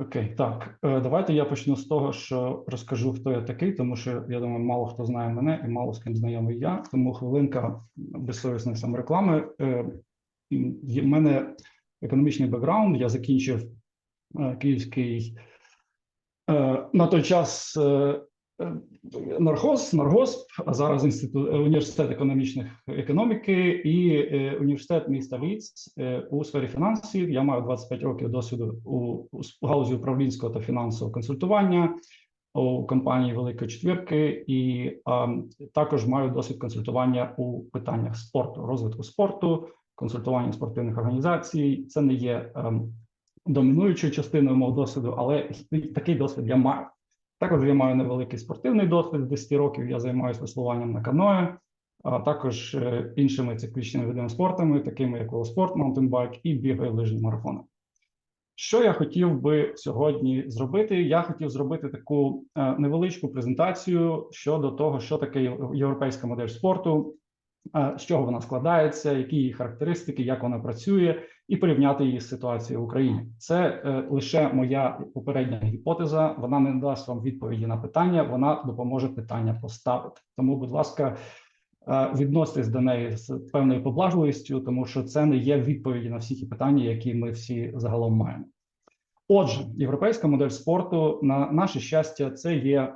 Окей, так е, давайте я почну з того, що розкажу, хто я такий, тому що я думаю, мало хто знає мене і мало з ким знайомий я. Тому хвилинка безсовісної самореклами. Е, є- мене економічний бекграунд. Я закінчив е, Київський е, на той час е, е, Нархоз, Наргосп, а зараз інститут е, університет економічних економіки і е, університет міста Ліц е, у сфері фінансів. Я маю 25 років досвіду у, галузі управлінського та фінансового консультування у компанії Великої Четвірки, і а, також маю досвід консультування у питаннях спорту, розвитку спорту, консультування спортивних організацій. Це не є ем, домінуючою частиною мого досвіду, але такий досвід я маю. Також я маю невеликий спортивний досвід з 10 років. Я займаюся веслуванням на каное, а також е, іншими циклічними видами спортами, такими як велоспорт, маунтинбайк і бігаю лижні марафони. Що я хотів би сьогодні зробити? Я хотів зробити таку е, невеличку презентацію щодо того, що таке європейська модель спорту, з чого вона складається, які її характеристики, як вона працює, і порівняти її з ситуацією в Україні. Це е, лише моя попередня гіпотеза. Вона не дасть вам відповіді на питання, вона допоможе питання поставити. Тому, будь ласка, е, відноситесь до неї з певною поблажливістю, тому що це не є відповіді на всі ті питання, які ми всі загалом маємо. Отже, європейська модель спорту, на наше щастя, це є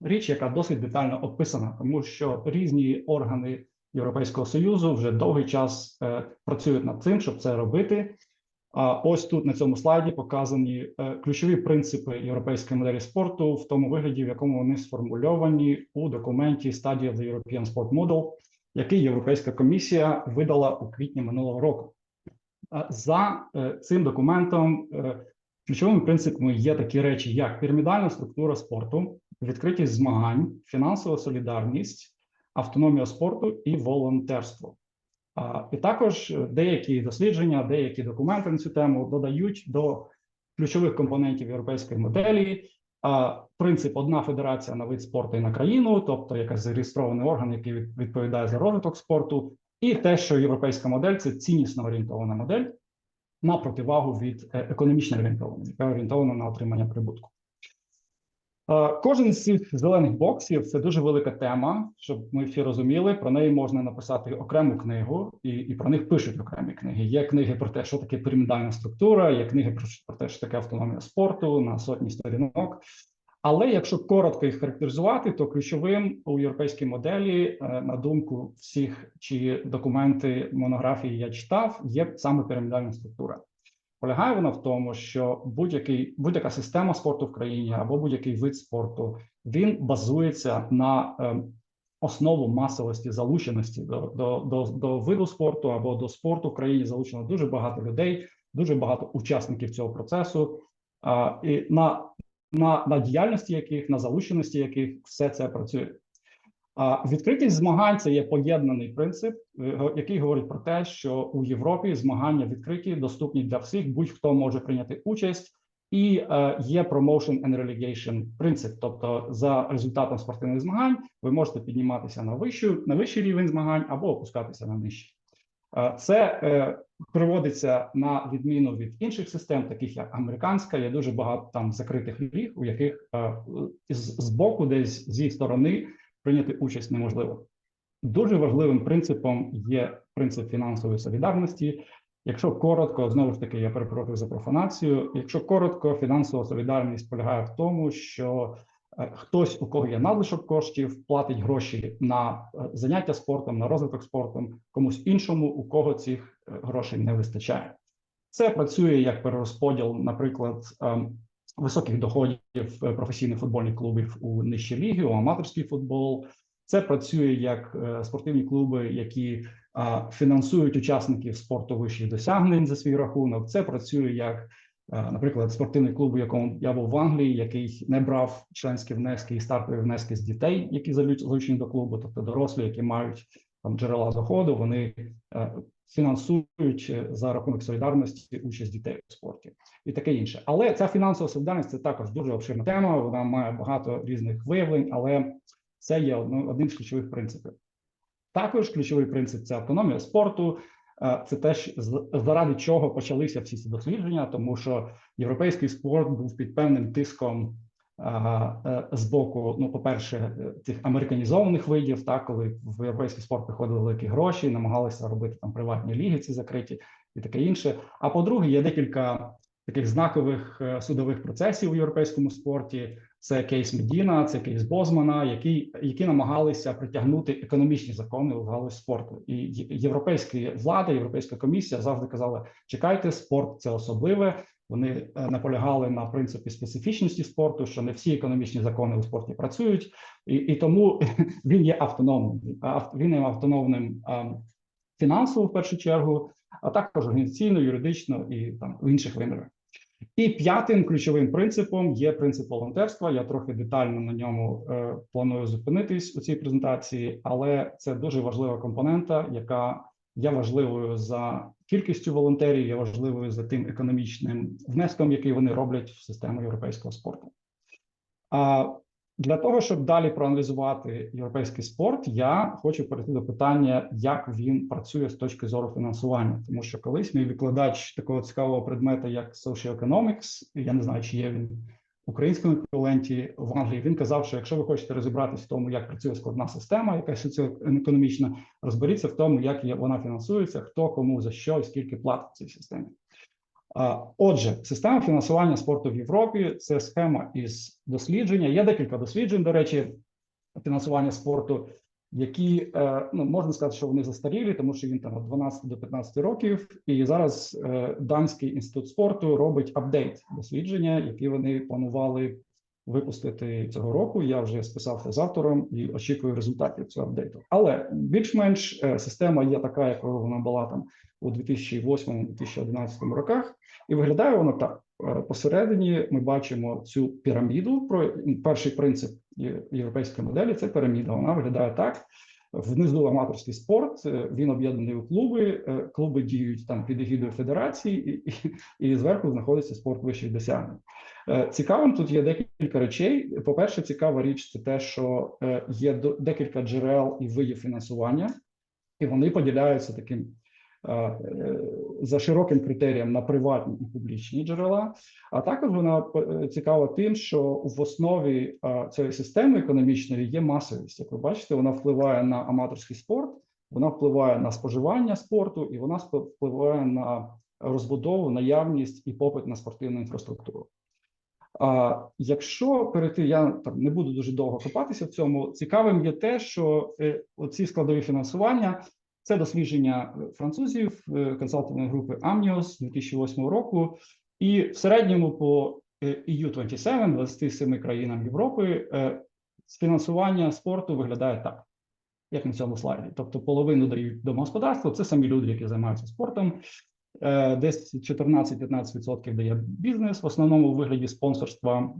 річ, яка досить детально описана, тому що різні органи Європейського союзу вже довгий час е, працюють над цим, щоб це робити. А ось тут на цьому слайді показані е, ключові принципи європейської моделі спорту в тому вигляді, в якому вони сформульовані у документі Study of the European Sport Model, який Європейська комісія видала у квітні минулого року. За е, цим документом е, ключовими принципами є такі речі, як пірамідальна структура спорту, відкритість змагань, фінансова солідарність, автономія спорту і волонтерство. І також деякі дослідження, деякі документи на цю тему додають до ключових компонентів європейської моделі. Принцип одна федерація на вид спорту і на країну, тобто якийсь зареєстрований орган, який відповідає за розвиток спорту, і те, що європейська модель це ціннісно орієнтована модель на противагу від е, економічно орієнтованої, яка орієнтована на отримання прибутку. Е, Кожен з цих зелених боксів це дуже велика тема, щоб ми всі розуміли. Про неї можна написати окрему книгу, і, і про них пишуть окремі книги. Є книги про те, що таке пірамідальна структура, є книги про, те, що таке автономія спорту на сотні сторінок. Але якщо коротко їх характеризувати, то ключовим у європейській моделі, е, на думку всіх, чиї документи монографії я читав, є саме пірамідальна структура. Полягає вона в тому, що будь-який будь-яка система спорту в країні або будь-який вид спорту він базується на е, основу масовості залученості до, до, до, до виду спорту або до спорту в країні залучено дуже багато людей, дуже багато учасників цього процесу. А, і на, на, на діяльності яких, на залученості яких все це працює. А відкритість змагань це є поєднаний принцип, е, який говорить про те, що у Європі змагання відкриті, доступні для всіх, будь-хто може прийняти участь, і е, є promotion and relegation принцип. Тобто, за результатом спортивних змагань ви можете підніматися на вищу на вищий рівень змагань або опускатися на нижчий. Е, Це приводиться на відміну від інших систем, таких як американська. Є дуже багато там закритих ліг, у яких з боку, десь зі сторони прийняти участь неможливо. Дуже важливим принципом є принцип фінансової солідарності. Якщо коротко, знову ж таки, я перепрошую за профанацію. Якщо коротко, фінансова солідарність полягає в тому, що е, хтось, у кого є надлишок коштів, платить гроші на е, заняття спортом, на розвиток спортом, комусь іншому, у кого цих е, грошей не вистачає. Це працює як перерозподіл, наприклад, ем, високих доходів е, професійних футбольних клубів у нижчі ліги, у аматорський футбол. Це працює як е, спортивні клуби, які фінансують учасників спорту вищих досягнень за свій рахунок. Це працює як, е, наприклад, спортивний клуб, у якому я був в Англії, який не брав членські внески і стартові внески з дітей, які залучені до клубу, тобто дорослі, які мають там джерела доходу, вони е, фінансують е, за рахунок солідарності участь дітей у спорті і таке інше. Але ця фінансова солідарність це також дуже обширна тема. Вона має багато різних виявлень, але це є одним з ключових принципів. Також ключовий принцип це автономія спорту. е, це теж заради чого почалися всі ці дослідження, тому що європейський спорт був під певним тиском з боку, ну, по-перше, е, цих американізованих видів, так, коли в європейський спорт приходили великі гроші, намагалися робити там приватні ліги, ці закриті і таке інше. А по-друге, є декілька таких знакових е, судових процесів у європейському спорті. Це кейс Медіна, це кейс Бозмана, які, які намагалися притягнути економічні закони у галузь спорту. І є- європейські влади, європейська комісія завжди казала: чекайте, спорт це особливе. Вони е, наполягали на принципі специфічності спорту, що не всі економічні закони у спорті працюють, і, і тому він є автономним. Ав- Він є автономним фінансово в першу чергу, а також організаційно, юридично і там в інших вимірах. І п'ятим ключовим принципом є принцип волонтерства. Я трохи детально на ньому е, планую зупинитись у цій презентації, але це дуже важлива компонента, яка є важливою за кількістю волонтерів, є важливою за тим економічним внеском, який вони роблять в систему європейського спорту. А для того, щоб далі проаналізувати європейський спорт, я хочу перейти до питання, як він працює з точки зору фінансування, тому що колись мій викладач такого цікавого предмета, як socioeconomics, я не знаю, чи є він українському еквіваленті в Англії. Він казав, що якщо ви хочете розібратися в тому, як працює складна система, яка соціоекономічна, розберіться в тому, як вона фінансується, хто кому за що і скільки платить цій системі. Отже, система фінансування спорту в Європі це схема із дослідження. Є декілька досліджень, до речі, фінансування спорту, які е, ну можна сказати, що вони застарілі, тому що він там від 12 до 15 років. І зараз е, Данський інститут спорту робить апдейт дослідження, які вони планували випустити цього року. Я вже списався з автором і очікую результатів цього апдейту. Але більш-менш е, система є така, якою вона була там у 2008-2011 роках, і виглядає воно так. Е, Посередині ми бачимо цю піраміду. Про перший принцип європейської моделі це піраміда. Вона виглядає так. Внизу аматорський спорт. е, Він об'єднаний у клуби. е, Клуби діють там під егідою федерації, і, і, і зверху знаходиться спорт вищих досягнень. Цікавим тут є декілька речей. По-перше, цікава річ це те, що є декілька джерел і видів фінансування, і вони поділяються таким за широким критерієм на приватні і публічні джерела. А також вона е, цікава тим, що в основі е, цієї системи економічної є масовість. Як ви бачите, вона впливає на аматорський спорт, вона впливає на споживання спорту, і вона впливає на розбудову, наявність і попит на спортивну інфраструктуру. А якщо перейти, я там не буду дуже довго копатися в цьому. Цікавим є те, що е, оці складові фінансування це дослідження е, французів е, консалтингової групи Amnios 2008 року, і в середньому по е, EU27, 27 країнам Європи, е, фінансування спорту виглядає так, як на цьому слайді. Тобто половину дають домогосподарство, це самі люди, які займаються спортом. Десь 14-15% дає бізнес, в основному у вигляді спонсорства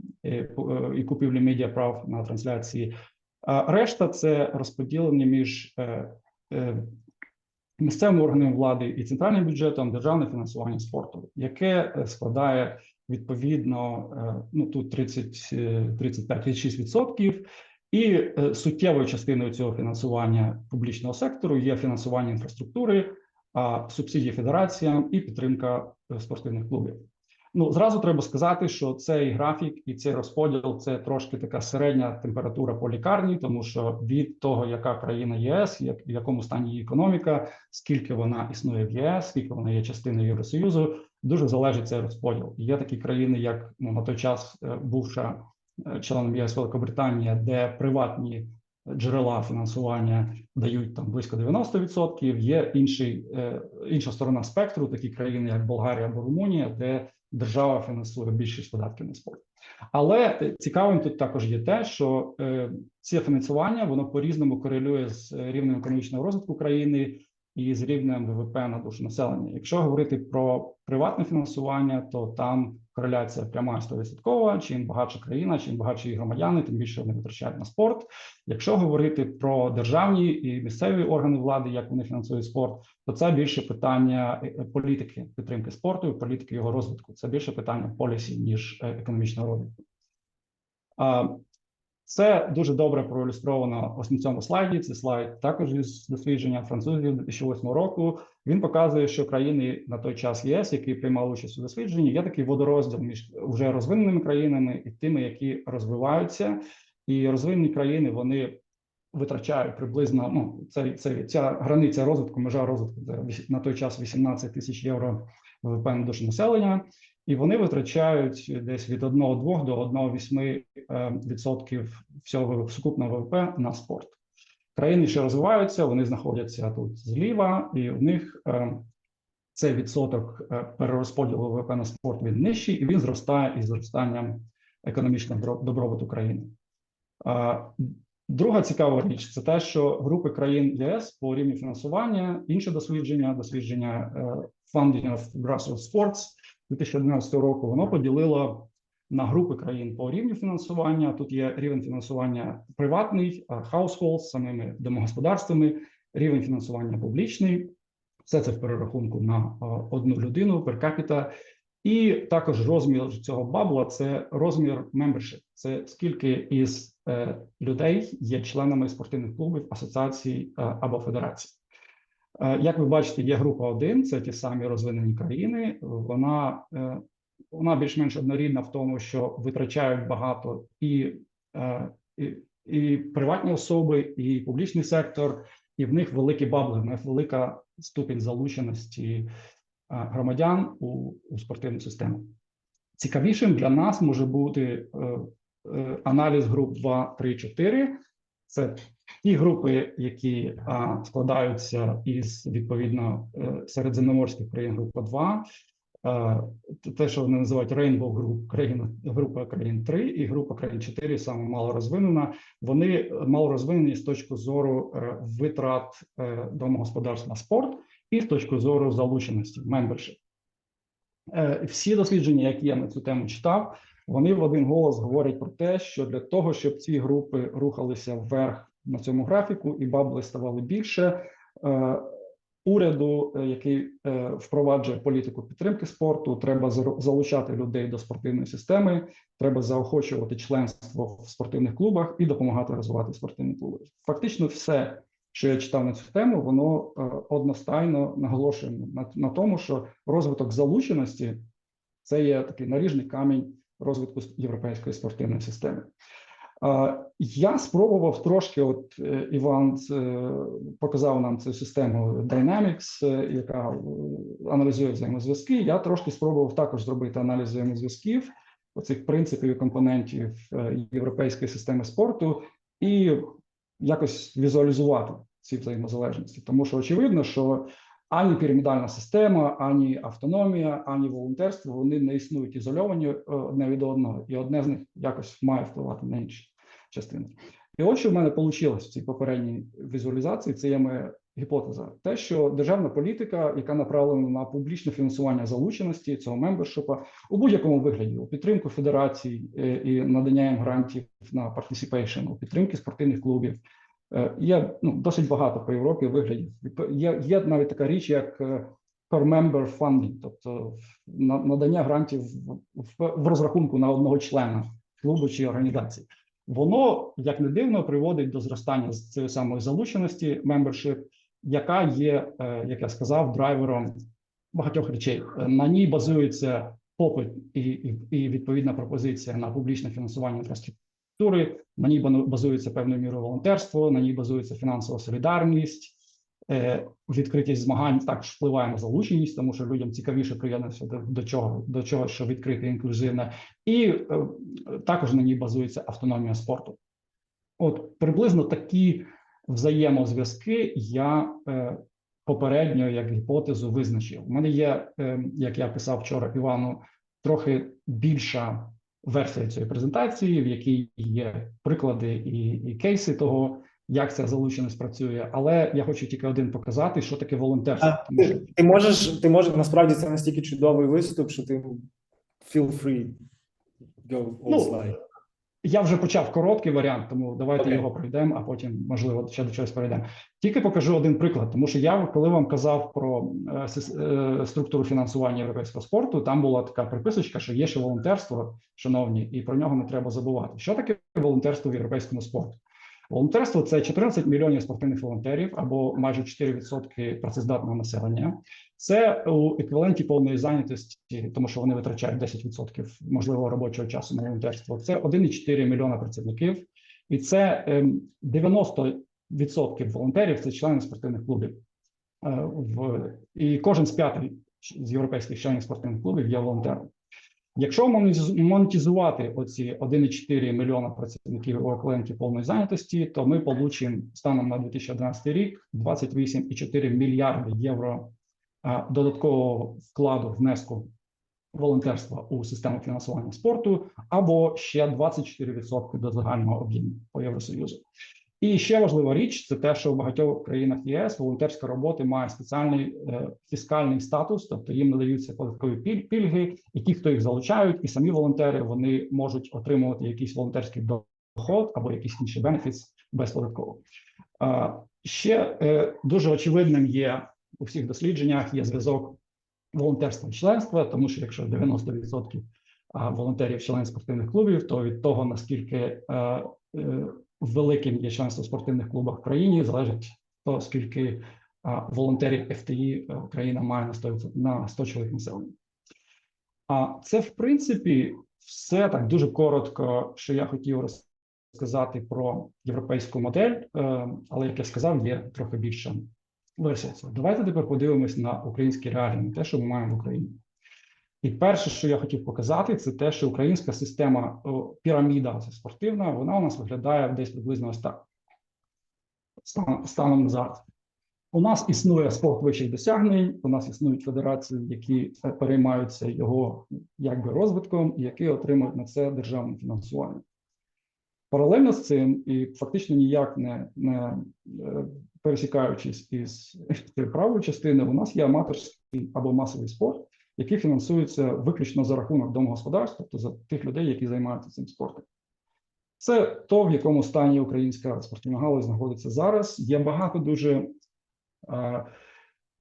і купівлі медіаправ на трансляції. А решта це розподілення між місцевими органами влади і центральним бюджетом державне фінансування спорту, яке е, складає відповідно е, ну тут 30, е, 35-36%. І суттєвою частиною цього фінансування публічного сектору є фінансування інфраструктури, субсидії федераціям і підтримка спортивних клубів. Ну зразу треба сказати, що цей графік і цей розподіл це трошки така середня температура по лікарні, тому що від того, яка країна ЄС, як в якому стані її економіка, скільки вона існує в ЄС, скільки вона є частиною Євросоюзу, дуже залежить цей розподіл. Є такі країни, як ну на той час е, бувша е, членом ЄС Великобританія, де приватні джерела фінансування дають там близько 90%. Є інший е, інша сторона спектру, такі країни, як Болгарія або Румунія, де держава фінансує більшість видатків на спорт. Але цікавим тут також є те, що е, це фінансування воно по різному корелює з рівнем економічного розвитку країни і з рівнем ВВП на душу населення. Якщо говорити про приватне фінансування, то там кореляція пряма і 100%. Чим багатша країна, чим багатші громадяни, тим більше вони витрачають на спорт. Якщо говорити про державні і місцеві органи влади, як вони фінансують спорт, то це більше питання е, е, політики підтримки спорту, і політики його розвитку. Це більше питання полісі ніж е, економічного розвитку. Це дуже добре проілюстровано ось на цьому слайді. Це слайд також із дослідження французів 2008 року. Він показує, що країни на той час ЄС, які приймали участь у дослідженні, є такий водорозділ між вже розвиненими країнами і тими, які розвиваються. І розвинені країни вони витрачають приблизно ну це, це ця границя розвитку, межа розвитку на той час 18 тисяч євро ВВП на душу населення, і вони витрачають десь від 1,2 до 1,8 е, відсотків всього сукупного ВВП на спорт. Країни, що розвиваються, вони знаходяться тут зліва, і в них е, цей відсоток е, перерозподілу ВВП на спорт він нижчий, і він зростає із зростанням економічного добробуту країни. Друга цікава річ це те, що групи країн ЄС по рівню фінансування, інші дослідження, дослідження Funding of Grassroots Sports 2011 року, воно поділило на групи країн по рівню фінансування. Тут є рівень фінансування приватний, households, самими домогосподарствами, рівень фінансування публічний. Все це в перерахунку на одну людину capita. І також розмір цього бабла це розмір membership. Це скільки із е, людей є членами спортивних клубів, асоціацій е, або федерацій. Е, як ви бачите, є група 1, це ті самі розвинені країни. Вона, е, вона більш-менш однорідна в тому, що витрачають багато і, е, і, і приватні особи, і публічний сектор, і в них великі бабли, в них велика ступінь залученості громадян у, у спортивну систему. Цікавішим для нас може бути аналіз груп 2, 3, 4. Це ті групи, які а, складаються із відповідно е, середземноморських країн група 2, е, те, що вони називають Rainbow Group, країн, група країн 3 і група країн 4, саме малорозвинена. Вони малорозвинені з точки зору е, витрат е, домогосподарств на спорт і з точки зору залученості membership. Е, Всі дослідження, які я на цю тему читав, вони в один голос говорять про те, що для того, щоб ці групи рухалися вверх на цьому графіку, і бабли ставали більше, е, уряду, е, який е, впроваджує політику підтримки спорту, треба залучати людей до спортивної системи, треба заохочувати членство в спортивних клубах і допомагати розвивати спортивні клуби. Фактично, все, що я читав на цю тему, воно одностайно наголошує на, на тому, що розвиток залученості це є такий наріжний камінь розвитку європейської спортивної системи. Я спробував трошки. От е, Іван е, показав нам цю систему Dynamics, е, яка аналізує взаємозв'язки. Я трошки спробував також зробити аналіз взаємозв'язків, оцих принципів і компонентів європейської системи спорту, і якось візуалізувати ці взаємозалежності, тому що очевидно, що ані пірамідальна система, ані автономія, ані волонтерство вони не існують ізольовані одне від одного, і одне з них якось має впливати на інші частини. І от що в мене вийшло в цій попередній візуалізації, це є моя гіпотеза. Те, що державна політика, яка направлена на публічне фінансування залученості цього мембершипа у будь-якому вигляді, у підтримку федерацій е, і надання їм грантів на participation, у підтримки спортивних клубів, Е, Є ну, досить багато по Європі виглядів. Є, є навіть така річ, як е, per member funding, тобто на- надання грантів в, в, в розрахунку на одного члена клубу чи організації. Воно, як не дивно, приводить до зростання цієї самої залученості membership, яка є, е, як я сказав, драйвером багатьох речей. На ній базується попит і, і, і відповідна пропозиція на публічне фінансування інфраструктури. На ній базується певною мірою волонтерство, на ній базується фінансова солідарність, відкритість змагань також впливає на залученість, тому що людям цікавіше приєднатися до, до чого, до чого, що відкрите інклюзивне, і е, також на ній базується автономія спорту. От приблизно такі взаємозв'язки я е, попередньо як гіпотезу визначив. У мене є, е, як я писав вчора Івану, трохи більша версія цієї презентації, в якій є приклади і, і кейси того, як ця залученість працює. Але я хочу тільки один показати, що таке волонтерство. А, Тому що ти, ти можеш, ти можеш насправді це настільки чудовий виступ, що ти feel free go all Ну, slide. Я вже почав короткий варіант, тому давайте Окей. його пройдемо, а потім, можливо, ще до чогось перейдемо. Тільки покажу один приклад, тому що я, коли вам казав про е, е, структуру фінансування європейського спорту, там була така приписочка, що є ще волонтерство, шановні, і про нього не треба забувати. Що таке волонтерство в європейському спорту? Волонтерство це 14 мільйонів спортивних волонтерів або майже 4% працездатного населення. Це у еквіваленті повної зайнятості, тому що вони витрачають 10% можливого робочого часу на волонтерство. Це 1,4 мільйона працівників, і це ем, 90% волонтерів це члени спортивних клубів. Е, В і кожен з п'ятий з європейських членів спортивних клубів є волонтером. Якщо монетиз- монетизувати оці 1,4 мільйона працівників у еквіваленті повної зайнятості, то ми получимо станом на 2011 рік 28,4 мільярди євро додаткового вкладу внеску волонтерства у систему фінансування спорту, або ще 24% до загального об'єму по Євросоюзу. І ще важлива річ це те, що в багатьох країнах ЄС волонтерська робота має спеціальний е, фіскальний статус, тобто їм надаються податкові пільги, і ті, хто їх залучають, і самі волонтери вони можуть отримувати якийсь волонтерський доход або якийсь інший бенефіс безподатково. Ще е, дуже очевидним є у всіх дослідженнях є зв'язок волонтерства і членства, тому що якщо 90% волонтерів член спортивних клубів, то від того наскільки е, великим є членство в спортивних клубах в країні, залежить то скільки волонтерів ФТІ е, країна має на 100, на 100 чоловік населення. А це в принципі все так дуже коротко, що я хотів розказати про європейську модель, е, але як я сказав, є трохи більше версія. Давайте тепер подивимось на українські реалії, на те, що ми маємо в Україні. І перше, що я хотів показати, це те, що українська система о, піраміда це спортивна, вона у нас виглядає десь приблизно ось так. Стан- Станом зараз. У нас існує спорт вищих досягнень, у нас існують федерації, які е, переймаються його якби розвитком і які отримують на це державне фінансування. Паралельно з цим, і фактично ніяк не, не е, пересікаючись із правою частиною, у нас є аматорський або масовий спорт, який фінансується виключно за рахунок домогосподарств, тобто за тих людей, які займаються цим спортом. Це то, в якому стані українська спортивна галузь знаходиться зараз. Є багато дуже е,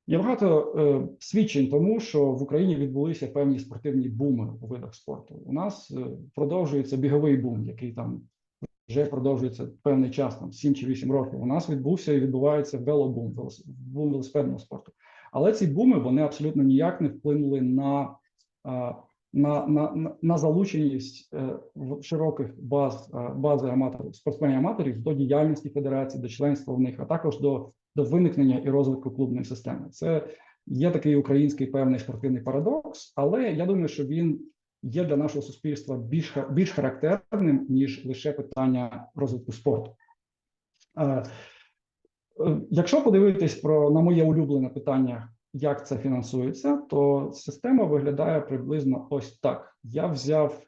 є багато е, свідчень тому, що в Україні відбулися певні спортивні буми у видах спорту. У нас е, продовжується біговий бум, який там вже продовжується певний час, там 7 чи 8 років. У нас відбувся і відбувається велобум, бум велосипедного спорту. Але ці буми вони абсолютно ніяк не вплинули на, на, на, на, залученість е, широких баз е, бази аматорів, спортсменів аматорів до діяльності федерації, до членства в них, а також до, до виникнення і розвитку клубної системи. Це є такий український певний спортивний парадокс, але я думаю, що він є для нашого суспільства більш більш характерним ніж лише питання розвитку спорту. Якщо подивитись про на моє улюблене питання, як це фінансується, то система виглядає приблизно ось так. Я взяв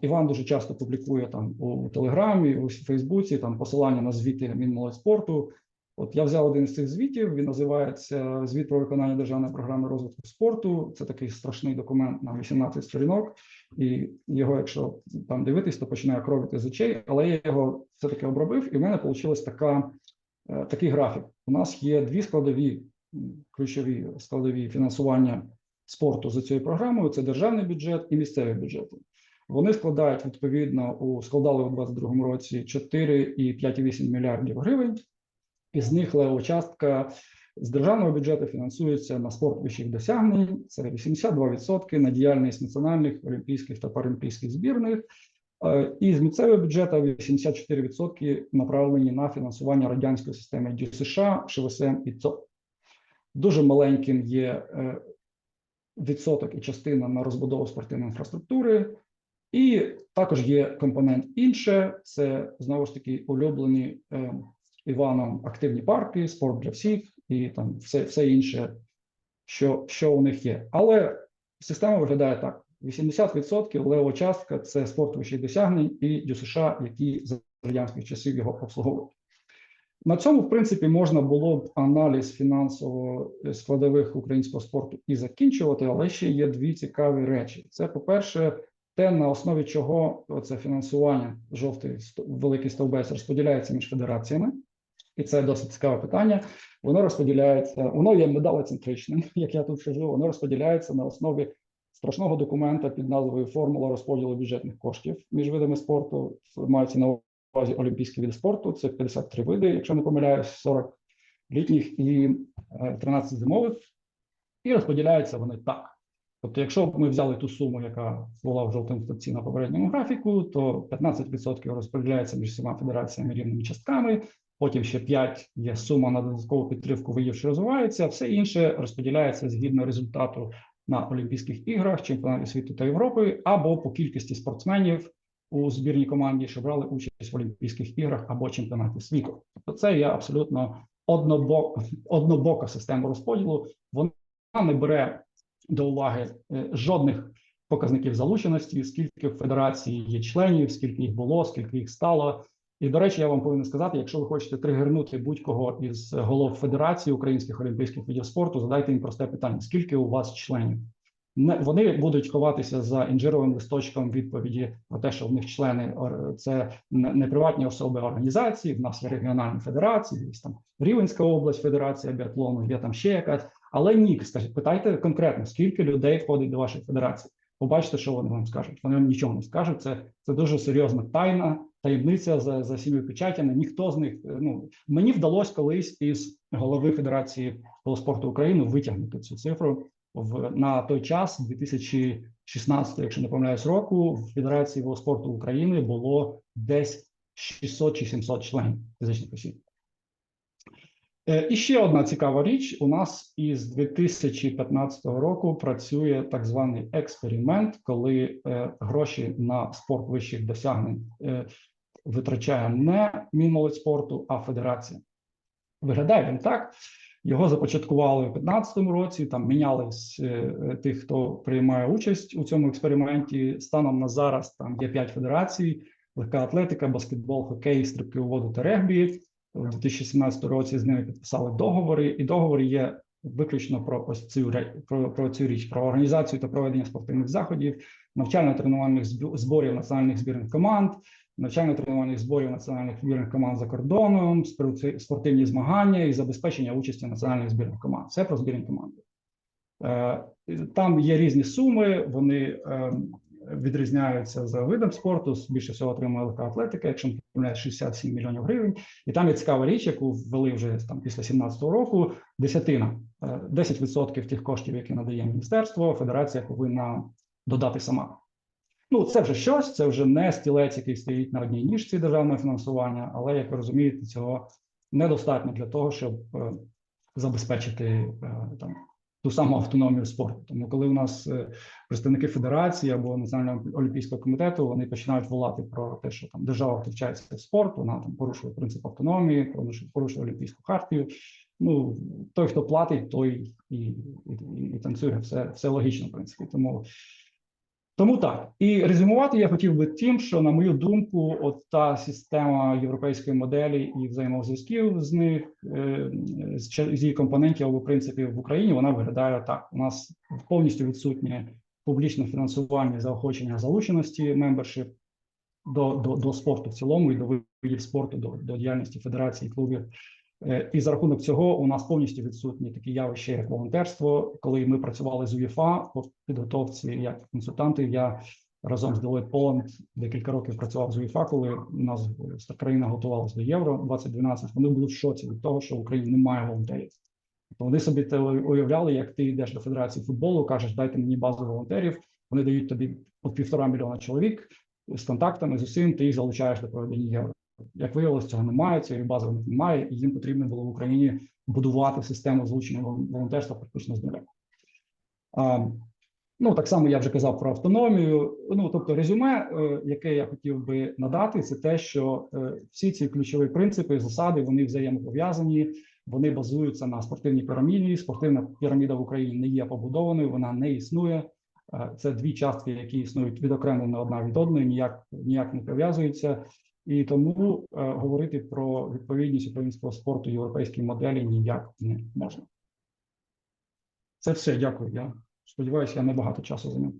Іван дуже часто публікує там у Телеграмі, у Фейсбуці там посилання на звіти Мінмолодьспорту. От я взяв один з цих звітів. Він називається Звіт про виконання державної програми розвитку спорту. Це такий страшний документ на 18 сторінок, і його, якщо там дивитись, то починає кровити з очей. Але я його все таки обробив, і в мене вийшла така такий графік. У нас є дві складові ключові складові фінансування спорту за цією програмою: це державний бюджет і місцеві бюджети. Вони складають відповідно у складали у 2022 році 4,5,8 мільярдів гривень. Із них лева частка з державного бюджету фінансується на спорт вищих досягнень. Це 82% на діяльність національних олімпійських та паралімпійських збірних. Е, І з місцевого бюджету 84% направлені на фінансування радянської системи ДЮ США, ШВСМ і ЦОП. Дуже маленьким є е, відсоток і частина на розбудову спортивної інфраструктури. І також є компонент інше. Це знову ж таки улюблені е, Іваном активні парки, спорт для всіх і там все, все інше, що, що у них є. Але система виглядає так: 80% лева частка це спорт вищих досягнень і ДЮ США, які за радянських часів його обслуговують. На цьому, в принципі, можна було б аналіз фінансово складових українського спорту і закінчувати, але ще є дві цікаві речі. Це, по-перше, те, на основі чого це фінансування жовтий великий стовбець розподіляється між федераціями, і це досить цікаве питання. Воно розподіляється, воно є медалоцентричним, як я тут кажу, воно розподіляється на основі страшного документа під назвою Формула розподілу бюджетних коштів між видами спорту. Мається на увазі олімпійські види спорту. Це 53 види, якщо не помиляюсь, 40 літніх і е, 13 зимових. І розподіляються вони так. Тобто, якщо ми взяли ту суму, яка була в жовтому статті на попередньому графіку, то 15% розподіляється між всіма федераціями рівними частками. Потім ще 5 є сума на додаткову підтримку видів, що розвиваються. Все інше розподіляється згідно результату на Олімпійських іграх, чемпіонаті світу та Європи, або по кількості спортсменів у збірній команді, що брали участь в Олімпійських іграх або чемпіонаті світу. Тобто, це є абсолютно однобок, однобока система розподілу. Вона не бере до уваги е, жодних показників залученості, скільки в федерації є членів, скільки їх було, скільки їх стало. І до речі, я вам повинен сказати: якщо ви хочете тригернути будь-кого із голов Федерації українських олімпійських видів спорту, задайте їм просте питання: скільки у вас членів? Не вони будуть ховатися за інжировим листочком відповіді про те, що в них члени це не приватні особи а організації. В нас є регіональні федерації, є там Рівенська область, Федерація біатлону, є там ще якась. Але ні, скажіть, питайте конкретно, скільки людей входить до вашої федерації. Побачите, що вони вам скажуть. Вони вам нічого не скажуть. Це, це дуже серйозна тайна, таємниця за, за сім'ю печатями. Ніхто з них е, ну мені вдалося колись із голови Федерації велоспорту України витягнути цю цифру в на той час, 2016, якщо не помиляюсь, року в Федерації велоспорту України було десь 600 чи 700 членів фізичних осіб. Е, І ще одна цікава річ: у нас із 2015 року працює так званий експеримент, коли е, гроші на спорт вищих досягнень витрачає не Мінмолодь спорту, а федерація. Виглядає він так. Його започаткували в 2015 році. Там мінялись е, тих, хто приймає участь у цьому експерименті. Станом на зараз там є п'ять федерацій: легка атлетика, баскетбол, хокей, стрибки у воду та регбі. У 2017 році з ними підписали договори, і договори є виключно про ось цю про, про цю річ, про організацію та проведення спортивних заходів, навчально-тренувальних зборів національних збірних команд, навчально-тренувальних зборів національних збірних команд за кордоном, спортивні змагання і забезпечення участі національних збірних команд. Все про збірні команди. Е, Там є різні суми, вони е, відрізняються за видом спорту. Більше всього отримує легка атлетика, якщо не помиляюсь, 67 мільйонів гривень. І там є цікава річ, яку ввели вже там після 17 року. Десятина, е, 10% тих коштів, які надає міністерство, федерація повинна додати сама. Ну, це вже щось, це вже не стілець, який стоїть на одній ніжці державного фінансування, але як ви розумієте, цього недостатньо для того, щоб е, забезпечити е, там ту саму автономію спорту. Тому, коли у нас е, представники федерації або національного олімпійського комітету вони починають волати про те, що там держава втручається в спорт, вона там порушує принцип автономії, порушує, олімпійську хартію. Ну той, хто платить, той і, і, і, і танцює. Все, все логічно, в принципі. Тому тому так і резюмувати я хотів би тим, що на мою думку, от та система європейської моделі і взаємозв'язків з них е, з її компонентів або принципів в Україні вона виглядає так. У нас повністю відсутнє публічне фінансування, заохочення залученості мембершип до, до, до спорту в цілому і до видів спорту, до, до діяльності федерації клубів. Е, І за рахунок цього у нас повністю відсутні такі явища, як волонтерство. Коли ми працювали з УЄФА по підготовці як консультанти, я разом з Deloitte Poland декілька років працював з УЄФА, коли у нас країна готувалася до Євро 2012. Вони були в шоці від того, що в Україні немає волонтерів. Тобто вони собі те уявляли, як ти йдеш до Федерації футболу, кажеш, дайте мені базу волонтерів. Вони дають тобі по півтора мільйона чоловік з контактами з усім, ти їх залучаєш до проведення євро. Як виявилось, цього немає, цієї бази немає, і їм потрібно було в Україні будувати систему залучення волонтерства практично з нуля. Ну, так само я вже казав про автономію. Ну, тобто, резюме, е, яке я хотів би надати, це те, що е, всі ці ключові принципи, засади, вони взаємопов'язані, вони базуються на спортивній піраміді. Спортивна піраміда в Україні не є побудованою, вона не існує. Е, Це дві частки, які існують відокремлено одна від одної, ніяк ніяк не пов'язуються. І тому е, говорити про відповідність українського спорту європейській моделі ніяк не можна. Це все. Дякую. Я сподіваюся, я не багато часу зайняв.